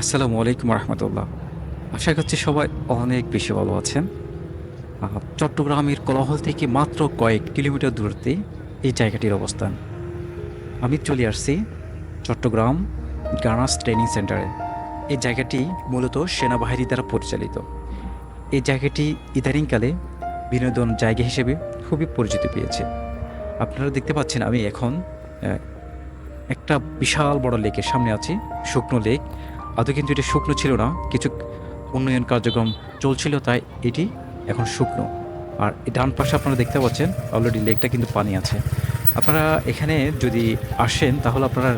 আসসালামু আলাইকুম রহমতুল্লাহ। আশা করছি সবাই অনেক বেশি ভালো আছেন। চট্টগ্রামের কোলাহল থেকে মাত্র কয়েক কিলোমিটার দূরত্বে এই জায়গাটির অবস্থান। আমি চলে আসছি চট্টগ্রাম গানাস ট্রেনিং সেন্টারে। এই জায়গাটি মূলত সেনাবাহিনী দ্বারা পরিচালিত। এই জায়গাটি ইদানিংকালে বিনোদন জায়গা হিসেবে খুবই পরিচিতি পেয়েছে। আপনারা দেখতে পাচ্ছেন আমি এখন একটা বিশাল বড় লেকের সামনে আছি, শুকনো লেক। আদৌ কিন্তু এটা শুকনো ছিল না, কিছু উন্নয়ন কার্যক্রম চলছিল, তাই এটি এখন শুকনো। আর ডান পাশে আপনারা দেখতে পাচ্ছেন অলরেডি লেকটা কিন্তু পানি আছে। আপনারা এখানে যদি আসেন, তাহলে আপনারা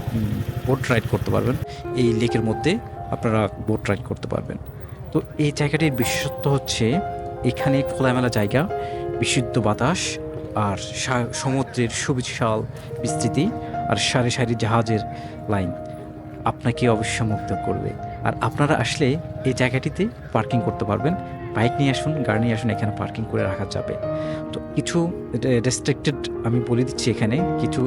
বোট রাইড করতে পারবেন। এই লেকের মধ্যে আপনারা বোট রাইড করতে পারবেন। তো এই জায়গাটির বিশেষত্ব হচ্ছে, এখানে খোলামেলা জায়গা, বিশুদ্ধ বাতাস আর সমুদ্রের সুবিশাল বিস্তৃতি। আর সারি সারি জাহাজের লাইন আপনাকে অবশ্যই মুগ্ধ করবে। আর আপনারা আসলে এই জায়গাটিতে পার্কিং করতে পারবেন। বাইক নিয়ে আসুন, গাড়ি নিয়ে আসুন, এখানে পার্কিং করে রাখা যাবে। তো কিছু রেস্ট্রিক্টেড আমি বলে দিচ্ছি এখানে, কিছু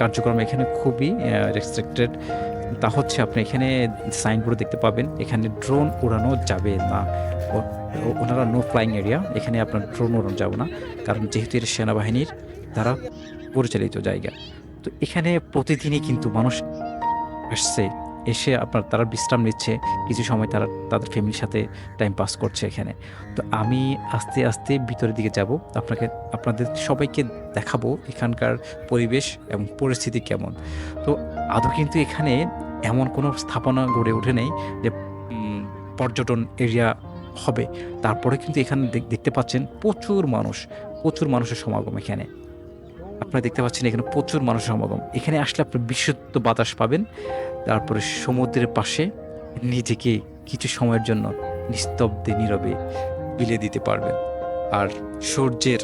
কার্যক্রম এখানে খুবই রেস্ট্রিক্টেড তা হচ্ছে আপনি এখানে সাইনবোর্ড দেখতে পাবেন, এখানে ড্রোন উড়ানো যাবে না। ওনারা নো ফ্লাইং এরিয়া এখানে আপনার ড্রোন উড়ানো যাবে না। কারণ যেহেতু এটা সেনাবাহিনীর দ্বারা পরিচালিত জায়গা। তো এখানে প্রতিদিনই কিন্তু মানুষ আসছে, এসে আপনার তারা বিশ্রাম নিচ্ছে, কিছু সময় তারা তাদের ফ্যামিলির সাথে টাইম পাস করছে এখানে। তো আমি আস্তে আস্তে ভিতরের দিকে যাব, আপনাকে, আপনাদের সবাইকে দেখাবো এখানকার পরিবেশ এবং পরিস্থিতি কেমন। তো আদৌ কিন্তু এখানে এমন কোনো স্থাপনা গড়ে ওঠে নেই যে পর্যটন এরিয়া হবে। তারপরে কিন্তু এখানে দেখ- দেখতে পাচ্ছেন প্রচুর মানুষ, প্রচুর মানুষের সমাগম এখানে। আপনারা দেখতে পাচ্ছেন এখানে প্রচুর মানুষের সমাগম। এখানে আসলে আপনি বিশুদ্ধ বাতাস পাবেন। তারপরে সমুদ্রের পাশে নিজেকে কিছু সময়ের জন্য নিস্তব্ধে, নীরবে বিলে দিতে পারবেন। আর সূর্যের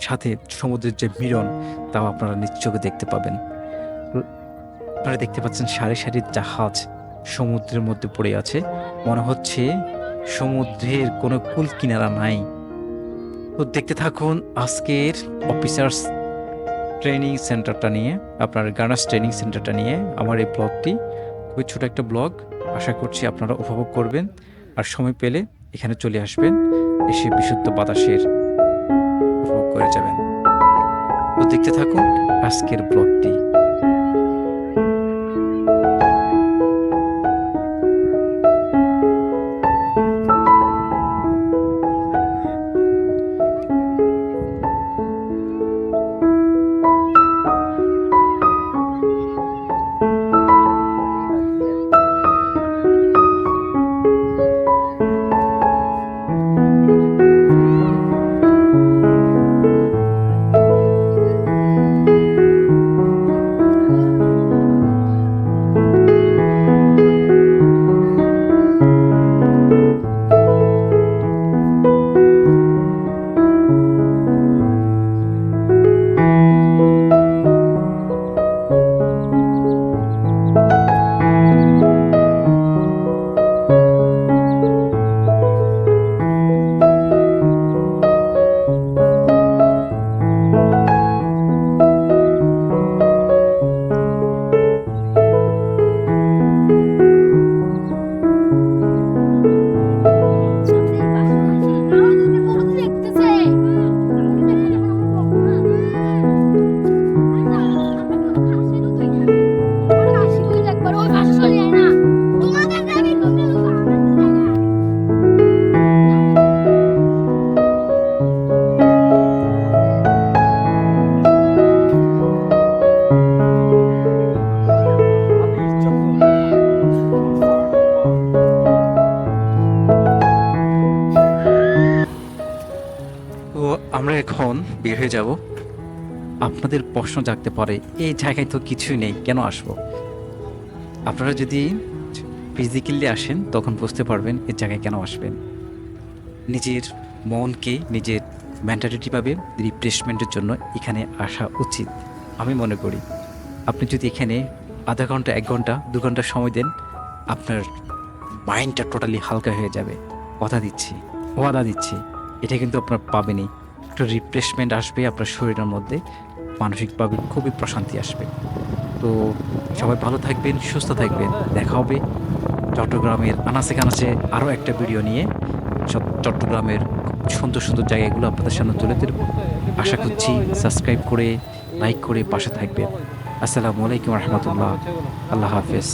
সাথে সমুদ্রের যে মিলন, তাও আপনারা নিজ চোখে দেখতে পাবেন। আপনারা দেখতে পাচ্ছেন সারি সারি জাহাজ সমুদ্রের মধ্যে পড়ে আছে। মনে হচ্ছে সমুদ্রের কোনো কুল কিনারা নাই। তো দেখতে থাকুন আজকের অফিসার্স ট্রেনিং সেন্টারটা নিয়ে, আপনার গানার্স ট্রেনিং সেন্টারটা নিয়ে আমার এই ব্লগটি। খুবই ছোটো একটা ব্লগ। আশা করছি আপনারা উপভোগ করবেন আর সময় পেলে এখানে চলে আসবেন, এসে বিশুদ্ধ বাতাসের উপভোগ করে যাবেন। তো দেখতে থাকুন আজকের ব্লগটি। এখন বের হয়ে যাব। আপনাদের প্রশ্ন জাগতে পারে, এই জায়গায় তো কিছুই নেই, কেন আসব? আপনারা যদি ফিজিক্যালি আসেন, তখন বুঝতে পারবেন এই জায়গায় কেন আসবেন। নিজের মনকে, নিজের মেন্টালিটি পাবে রিফ্রেশমেন্টের জন্য এখানে আসা উচিত, আমি মনে করি। আপনি যদি এখানে আধা ঘণ্টা, এক ঘণ্টা, দু ঘণ্টা সময় দেন, আপনার মাইন্ডটা টোটালি হালকা হয়ে যাবে। কথা দিচ্ছি, ওয়াদা দিচ্ছি, এটা কিন্তু আপনার পাবেনই। একটু রিফ্রেশমেন্ট আসবে আপনার শরীরের মধ্যে, মানসিকভাবে খুবই প্রশান্তি আসবে। তো সবাই ভালো থাকবেন, সুস্থ থাকবেন। দেখা হবে চট্টগ্রামের আনাচে কানাচে আরও একটা ভিডিও নিয়ে। সব চট্টগ্রামের সুন্দর সুন্দর জায়গাগুলো আপনাদের সামনে তুলে ধরব। আশা করছি সাবস্ক্রাইব করে লাইক করে পাশে থাকবেন। আসসালামু আলাইকুম রহমতুল্লাহ। আল্লাহ হাফেজ।